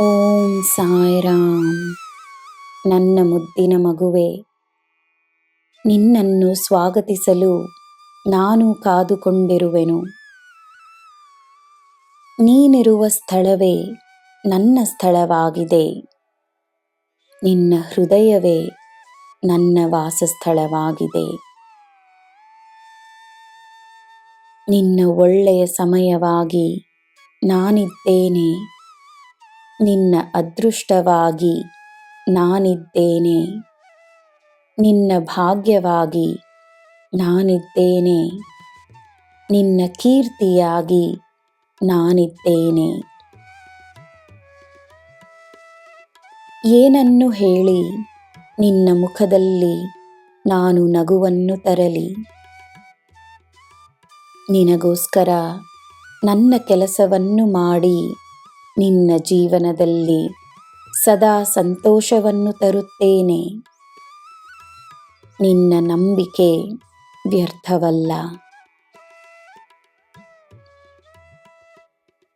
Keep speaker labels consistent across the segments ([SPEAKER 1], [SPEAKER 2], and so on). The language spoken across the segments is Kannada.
[SPEAKER 1] ಓಂ ಸಾಯಿರಾಮ್. ನನ್ನ ಮುದ್ದಿನ ಮಗುವೆ, ನಿನ್ನನ್ನು ಸ್ವಾಗತಿಸಲು ನಾನು ಕಾದುಕೊಂಡಿರುವೆನು. ನೀನಿರುವ ಸ್ಥಳವೇ ನನ್ನ ಸ್ಥಳವಾಗಿದೆ. ನಿನ್ನ ಹೃದಯವೇ ನನ್ನ ವಾಸಸ್ಥಳವಾಗಿದೆ. ನಿನ್ನ ಒಳ್ಳೆಯ ಸಮಯವಾಗಿ ನಾನಿದ್ದೇನೆ. ನಿನ್ನ ಅದೃಷ್ಟವಾಗಿ ನಾನಿದ್ದೇನೆ. ನಿನ್ನ ಭಾಗ್ಯವಾಗಿ ನಾನಿದ್ದೇನೆ. ನಿನ್ನ ಕೀರ್ತಿಯಾಗಿ ನಾನಿದ್ದೇನೆ. ಏನನ್ನು ಹೇಳಿ ನಿನ್ನ ಮುಖದಲ್ಲಿ ನಾನು ನಗುವನ್ನು ತರಲಿ? ನಿನಗೋಸ್ಕರ ನನ್ನ ಕೆಲಸವನ್ನು ಮಾಡಿ ನಿನ್ನ ಜೀವನದಲ್ಲಿ ಸದಾ ಸಂತೋಷವನ್ನು ತರುತ್ತೇನೆ. ನಿನ್ನ ನಂಬಿಕೆ ವ್ಯರ್ಥವಲ್ಲ.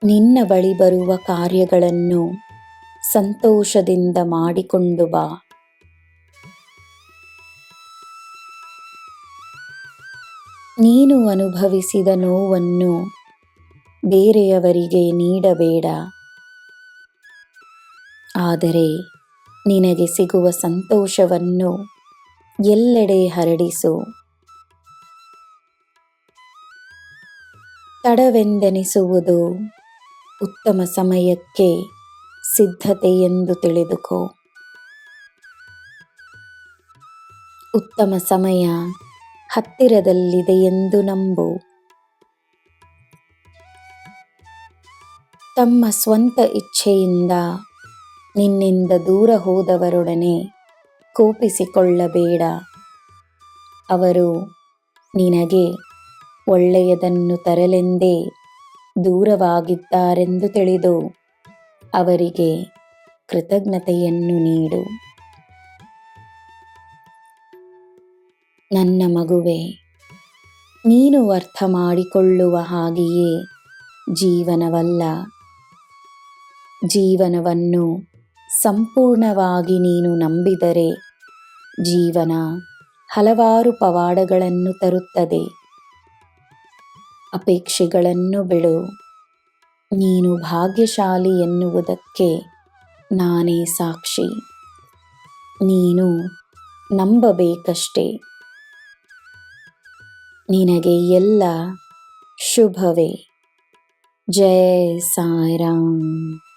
[SPEAKER 1] ನಿನ್ನ ಬಳಿ ಬರುವ ಕಾರ್ಯಗಳನ್ನು ಸಂತೋಷದಿಂದ ಮಾಡಿಕೊಂಡು ಬಾ. ನೀನು ಅನುಭವಿಸಿದ ನೋವನ್ನು ಬೇರೆಯವರಿಗೆ ನೀಡಬೇಡ. ಆದರೆ ನಿನಗೆ ಸಿಗುವ ಸಂತೋಷವನ್ನು ಎಲ್ಲೆಡೆ ಹರಡಿಸು. ತಡವೆಂದೆನಿಸುವುದು ಉತ್ತಮ ಸಮಯಕ್ಕೆ ಸಿದ್ಧತೆ ಎಂದು ತಿಳಿದುಕೋ. ಉತ್ತಮ ಸಮಯ ಹತ್ತಿರದಲ್ಲಿದೆ ಎಂದು ನಂಬು. ತಮ್ಮ ಸ್ವಂತ ಇಚ್ಛೆಯಿಂದ ನಿನ್ನಿಂದ ದೂರ ಹೋದವರೊಡನೆ ಕೋಪಿಸಿಕೊಳ್ಳಬೇಡ. ಅವರು, ನಿನಗೆ ಒಳ್ಳೆಯದನ್ನು ತರಲೆಂದೇ ದೂರವಾಗಿದ್ದಾರೆಂದು ತಿಳಿದು ಅವರಿಗೆ ಕೃತಜ್ಞತೆಯನ್ನು ನೀಡು. ನನ್ನ ಮಗುವೆ, ನೀನು ಅರ್ಥ ಮಾಡಿಕೊಳ್ಳುವ ಹಾಗೆಯೇ ಜೀವನವಲ್ಲ. ಜೀವನವನ್ನು ಸಂಪೂರ್ಣವಾಗಿ ನೀನು ನಂಬಿದರೆ ಜೀವನ ಹಲವಾರು ಪವಾಡಗಳನ್ನು ತರುತ್ತದೆ. ಅಪೇಕ್ಷೆಗಳನ್ನು ಬಿಡು. ನೀನು ಭಾಗ್ಯಶಾಲಿ ಎನ್ನುವುದಕ್ಕೆ ನಾನೇ ಸಾಕ್ಷಿ. ನೀನು ನಂಬಬೇಕಷ್ಟೇ. ನಿನಗೆ ಎಲ್ಲ ಶುಭವೇ. ಜಯ ಸಾಯಿರಾಮ್.